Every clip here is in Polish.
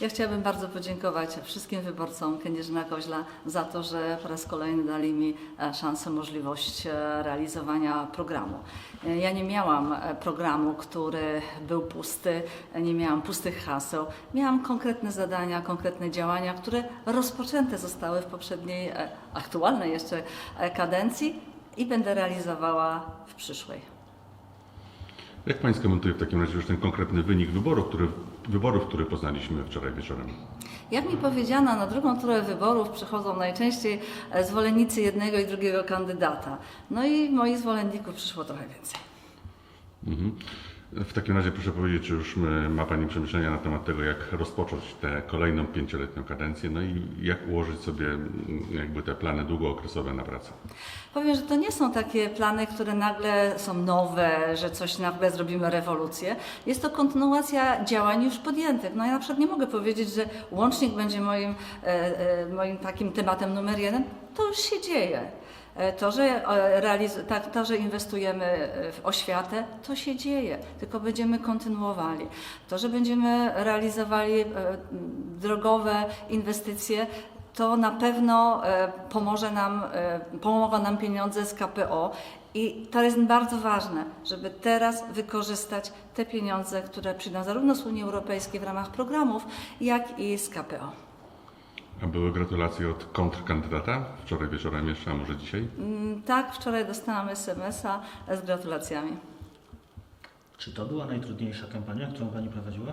Ja chciałabym bardzo podziękować wszystkim wyborcom Kędzierzyna Koźla za to, że po raz kolejny dali mi e, szansę, możliwość e, realizowania programu. E, Ja nie miałam programu, który był pusty, nie miałam pustych haseł. Miałam konkretne zadania, konkretne działania, które rozpoczęte zostały w poprzedniej, aktualnej jeszcze kadencji i będę realizowała w przyszłej. Jak Pani skomentuje w takim razie już ten konkretny wynik wyborów, który, wyborów, który poznaliśmy wczoraj wieczorem? Jak mi powiedziano, na drugą turę wyborów przychodzą najczęściej e, zwolennicy jednego i drugiego kandydata. No i moich zwolenników przyszło trochę więcej. Mhm. W takim razie proszę powiedzieć, czy już e, ma Pani przemyślenia na temat tego, jak rozpocząć tę kolejną pięcioletnią kadencję, no i jak ułożyć sobie jakby te plany długookresowe na pracę? Powiem, że to nie są takie plany, które nagle są nowe, że coś nagle zrobimy rewolucję. Jest to kontynuacja działań już podjętych. No ja na przykład nie mogę powiedzieć, że łącznik będzie moim, e, e, moim takim tematem numer jeden. To już się dzieje. E, To że, e, to, że inwestujemy e, w oświatę, to się dzieje, tylko będziemy kontynuowali. To, że będziemy realizowali drogowe inwestycje, to na pewno pomoże nam, pomogą nam pieniądze z KPO. I to jest bardzo ważne, żeby teraz wykorzystać te pieniądze, które przyjdą zarówno z Unii Europejskiej w ramach programów, jak i z KPO. A były gratulacje od kontrkandydata wczoraj wieczorem jeszcze, a może dzisiaj? Mm, Tak, wczoraj dostałam SMS-a z gratulacjami. Czy to była najtrudniejsza kampania, którą Pani prowadziła?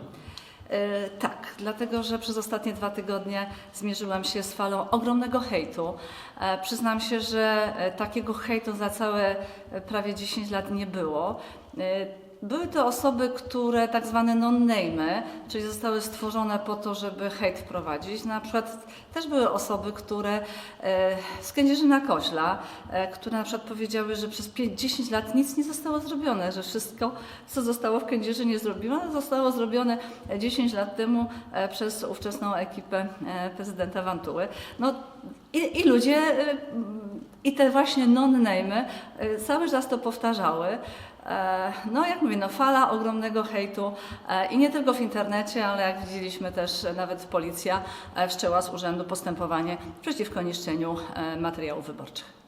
E, Tak, dlatego że przez ostatnie dwa tygodnie zmierzyłam się z falą ogromnego hejtu. E, Przyznam się, że e, takiego hejtu za całe e, prawie 10 lat nie było. E, Były to osoby, które tak zwane non-name, czyli zostały stworzone po to, żeby hejt wprowadzić. Na przykład też były osoby, które e, z Kędzierzyna Koźla, e, które na przykład powiedziały, że przez 5, 10 lat nic nie zostało zrobione, że wszystko, co zostało w Kędzierzynie zrobione, zostało zrobione 10 lat temu e, przez ówczesną ekipę e, prezydenta Wantuły. No, i, I ludzie, e, i te właśnie non-name e, cały czas to powtarzały. E, No, jak mówię, no, fala ogromnego hejtu e, i nie tylko w internecie, ale jak widzieliśmy też e, nawet policja wszczęła z urzędu postępowanie przeciwko niszczeniu materiałów wyborczych.